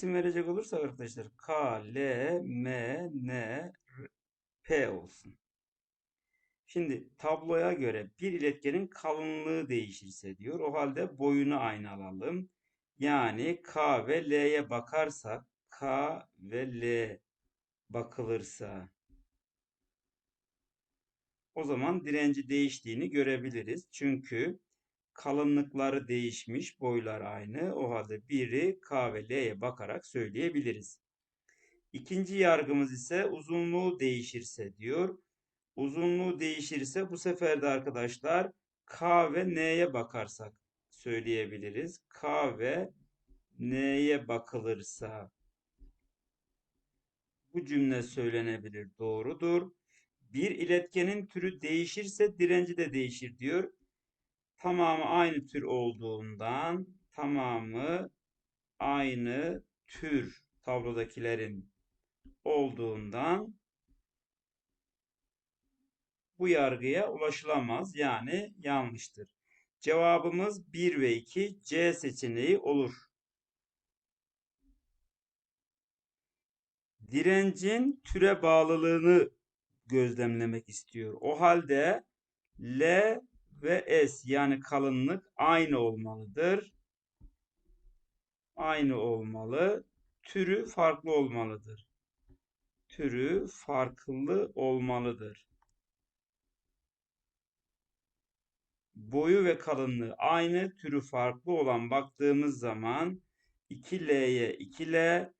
isim verecek olursak arkadaşlar K, L, M, N, P olsun. Şimdi tabloya göre bir iletkenin kalınlığı değişirse diyor. O halde boyunu aynı alalım. Yani K ve L'ye bakarsak K ve L bakılırsa o zaman direnci değiştiğini görebiliriz. Çünkü kalınlıkları değişmiş, boylar aynı. O halde biri K ve L'ye bakarak söyleyebiliriz. İkinci yargımız ise uzunluğu değişirse diyor. Uzunluğu değişirse bu sefer de arkadaşlar K ve N'ye bakarsak söyleyebiliriz. K ve N'ye bakılırsa bu cümle söylenebilir. Doğrudur. Bir iletkenin türü değişirse direnci de değişir diyor. Tamamı aynı tür olduğundan tamamı aynı tür tablodakilerin olduğundan bu yargıya ulaşılamaz. Yani yanlıştır. Cevabımız 1 ve 2 C seçeneği olur. Direncin türe bağlılığını gözlemlemek istiyor. O halde L ve S yani kalınlık aynı olmalıdır. Aynı olmalı. Türü farklı olmalıdır. Türü farklı olmalıdır. boyu ve kalınlığı aynı, türü farklı olan baktığımız zaman 2L'ye 2L,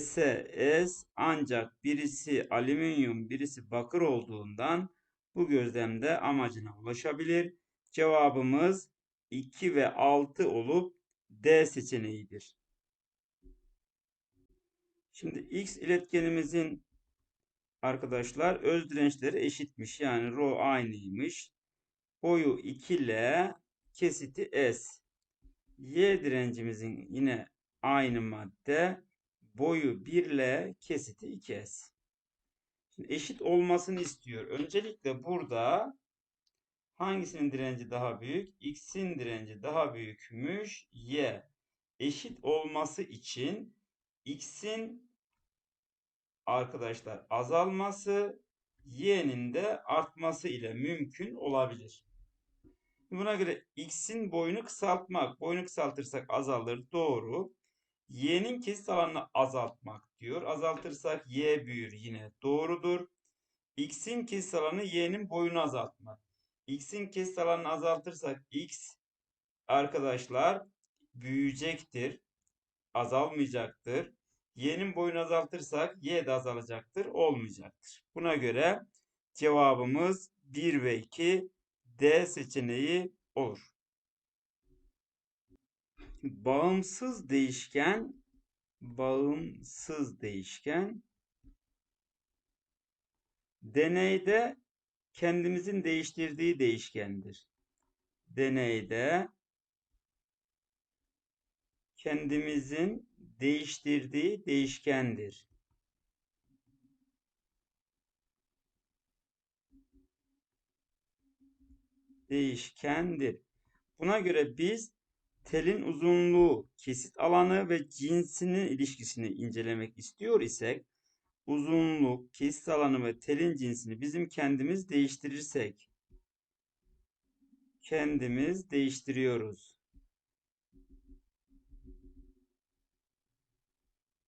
S'e S ancak birisi alüminyum, birisi bakır olduğundan bu gözlemde amacına ulaşabilir. Cevabımız 2 ve 6 olup D seçeneğidir. Şimdi X iletkenimizin arkadaşlar öz dirençleri eşitmiş. Yani rho aynıymış. Boyu 2L kesiti S. Y direncimizin yine aynı madde. Boyu 1L kesiti 2S. Eşit olmasını istiyor. Öncelikle burada hangisinin direnci daha büyük? X'in direnci daha büyükmüş. Y. Eşit olması için X'in arkadaşlar azalması y'nin de artması ile mümkün olabilir. Buna göre x'in boyunu kısaltmak. Boyunu kısaltırsak azalır. Doğru. Y'nin kesit alanını azaltmak diyor. Azaltırsak y büyür yine. Doğrudur. X'in kesit alanı y'nin boyunu azaltmak. X'in kesit alanını azaltırsak x arkadaşlar büyüyecektir. Azalmayacaktır. Y'nin boyunu azaltırsak y de azalacaktır. Olmayacaktır. Buna göre cevabımız 1 ve 2 D seçeneği olur. Bağımsız değişken bağımsız değişken deneyde kendimizin değiştirdiği değişkendir. Deneyde kendimizin değiştirdiği değişkendir. değişkendir. Buna göre biz telin uzunluğu, kesit alanı ve cinsinin ilişkisini incelemek istiyor isek uzunluk, kesit alanı ve telin cinsini bizim kendimiz değiştirirsek kendimiz değiştiriyoruz.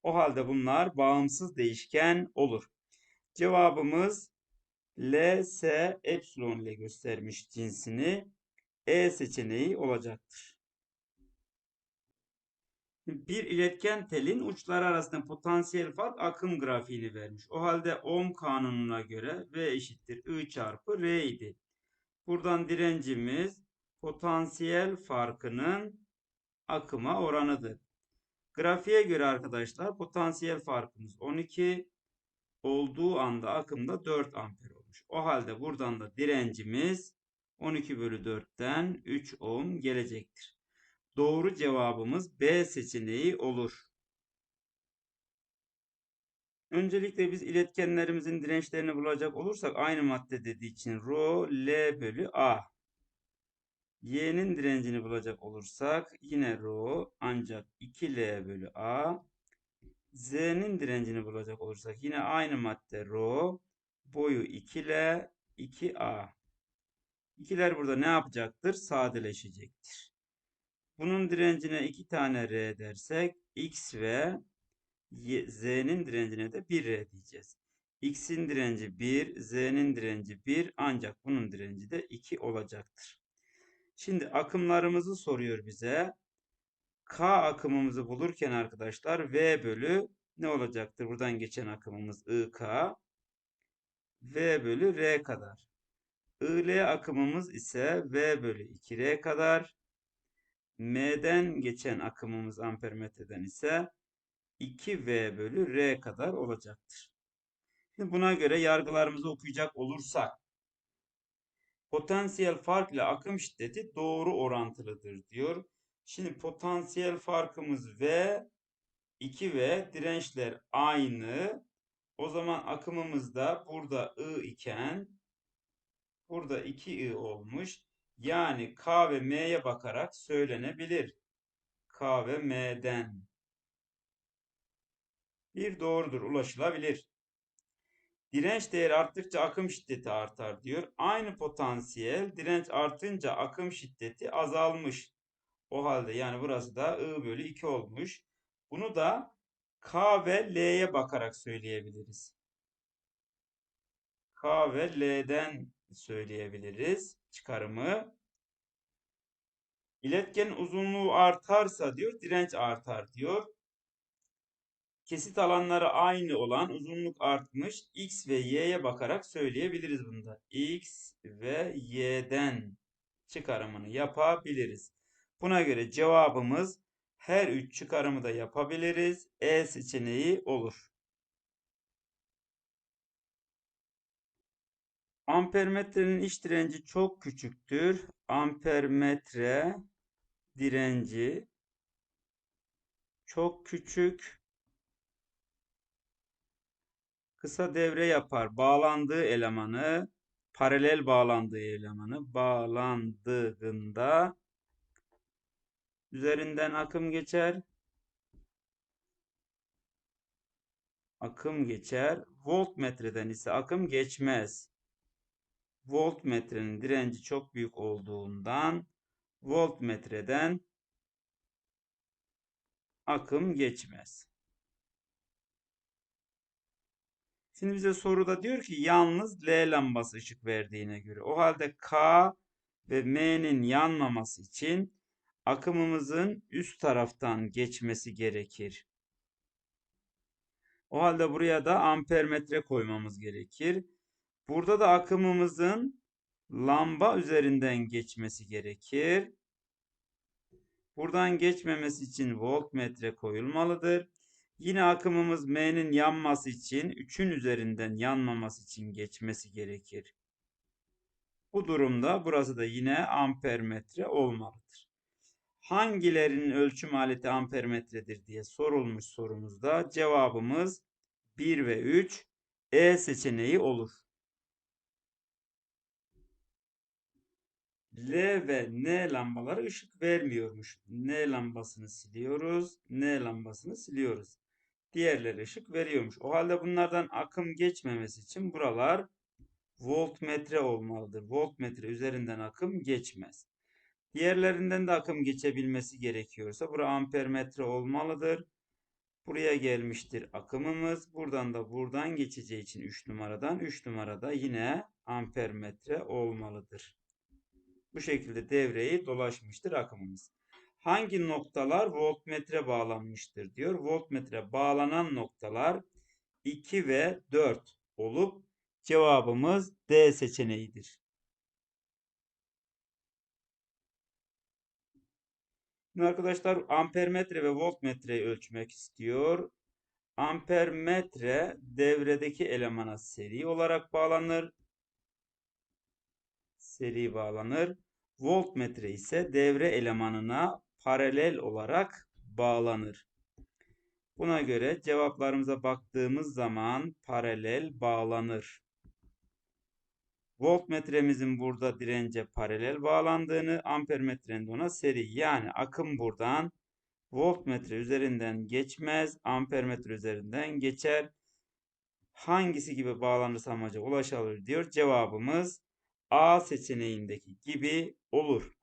O halde bunlar bağımsız değişken olur. Cevabımız LS epsilon ile göstermiş cinsini E seçeneği olacaktır. Bir iletken telin uçları arasında potansiyel fark akım grafiğini vermiş. O halde Ohm kanununa göre V eşittir I çarpı R idi. Buradan direncimiz potansiyel farkının akıma oranıdır. Grafiğe göre arkadaşlar potansiyel farkımız 12 olduğu anda akımda 4 amper olmuş. O halde buradan da direncimiz 12 bölü 4'ten 3 ohm gelecektir. Doğru cevabımız B seçeneği olur. Öncelikle biz iletkenlerimizin dirençlerini bulacak olursak aynı madde dediği için rho L bölü A. Y'nin direncini bulacak olursak yine rho ancak 2L bölü A. Z'nin direncini bulacak olursak yine aynı madde rho boyu 2 ile 2A. İkiler burada ne yapacaktır? Sadeleşecektir. Bunun direncine 2 tane R dersek X ve Z'nin direncine de 1R diyeceğiz. X'in direnci 1, Z'nin direnci 1 ancak bunun direnci de 2 olacaktır. Şimdi akımlarımızı soruyor bize. K akımımızı bulurken arkadaşlar V bölü ne olacaktır? Buradan geçen akımımız IK. V bölü R kadar. IL akımımız ise V bölü 2R kadar. M'den geçen akımımız ampermetreden ise 2V bölü R kadar olacaktır. Şimdi buna göre yargılarımızı okuyacak olursak potansiyel fark ile akım şiddeti doğru orantılıdır diyor. Şimdi potansiyel farkımız V 2V dirençler aynı. O zaman akımımız da burada I iken burada 2I olmuş. Yani K ve M'ye bakarak söylenebilir. K ve M'den. Bir doğrudur, ulaşılabilir. Direnç değeri arttıkça akım şiddeti artar diyor. Aynı potansiyel direnç artınca akım şiddeti azalmış. O halde yani burası da I bölü 2 olmuş. Bunu da K ve L'ye bakarak söyleyebiliriz. K ve L'den söyleyebiliriz çıkarımı. İletken uzunluğu artarsa diyor direnç artar diyor. Kesit alanları aynı olan uzunluk artmış. X ve Y'ye bakarak söyleyebiliriz bunda. X ve Y'den çıkarımını yapabiliriz. Buna göre cevabımız her üç çıkarımı da yapabiliriz. E seçeneği olur. Ampermetrenin iç direnci çok küçüktür. Ampermetre direnci çok küçük. Kısa devre yapar. Bağlandığı elemanı, paralel bağlandığı elemanı bağlandığında üzerinden akım geçer. Akım geçer. Voltmetreden ise akım geçmez. Voltmetrenin direnci çok büyük olduğundan voltmetreden akım geçmez. Şimdi bize soruda diyor ki yalnız L lambası ışık verdiğine göre. O halde K ve M'nin yanmaması için akımımızın üst taraftan geçmesi gerekir. O halde buraya da ampermetre koymamız gerekir. Burada da akımımızın lamba üzerinden geçmesi gerekir. Buradan geçmemesi için voltmetre koyulmalıdır. Yine akımımız M'nin yanması için 3'ün üzerinden yanmaması için geçmesi gerekir. Bu durumda burası da yine ampermetre olmalıdır. Hangilerinin ölçüm aleti ampermetredir diye sorulmuş sorumuzda cevabımız 1 ve 3 E seçeneği olur. L ve N lambaları ışık vermiyormuş. N lambasını siliyoruz. N lambasını siliyoruz. Diğerleri ışık veriyormuş. O halde bunlardan akım geçmemesi için buralar voltmetre olmalıdır. Voltmetre üzerinden akım geçmez. Diğerlerinden de akım geçebilmesi gerekiyorsa bura ampermetre olmalıdır. Buraya gelmiştir akımımız. Buradan da buradan geçeceği için 3 numaradan 3 numarada yine ampermetre olmalıdır. Bu şekilde devreyi dolaşmıştır akımımız. Hangi noktalar voltmetre bağlanmıştır diyor. Voltmetre bağlanan noktalar 2 ve 4 olup cevabımız D seçeneğidir. Şimdi arkadaşlar ampermetre ve voltmetreyi ölçmek istiyor. Ampermetre devredeki elemana seri olarak bağlanır. Seri bağlanır. Voltmetre ise devre elemanına paralel olarak bağlanır. Buna göre cevaplarımıza baktığımız zaman paralel bağlanır. Voltmetremizin burada dirence paralel bağlandığını, ampermetrenin ona seri. Yani akım buradan voltmetre üzerinden geçmez, ampermetre üzerinden geçer. Hangisi gibi bağlanırsa amaca ulaşılır diyor. Cevabımız A seçeneğindeki gibi olur.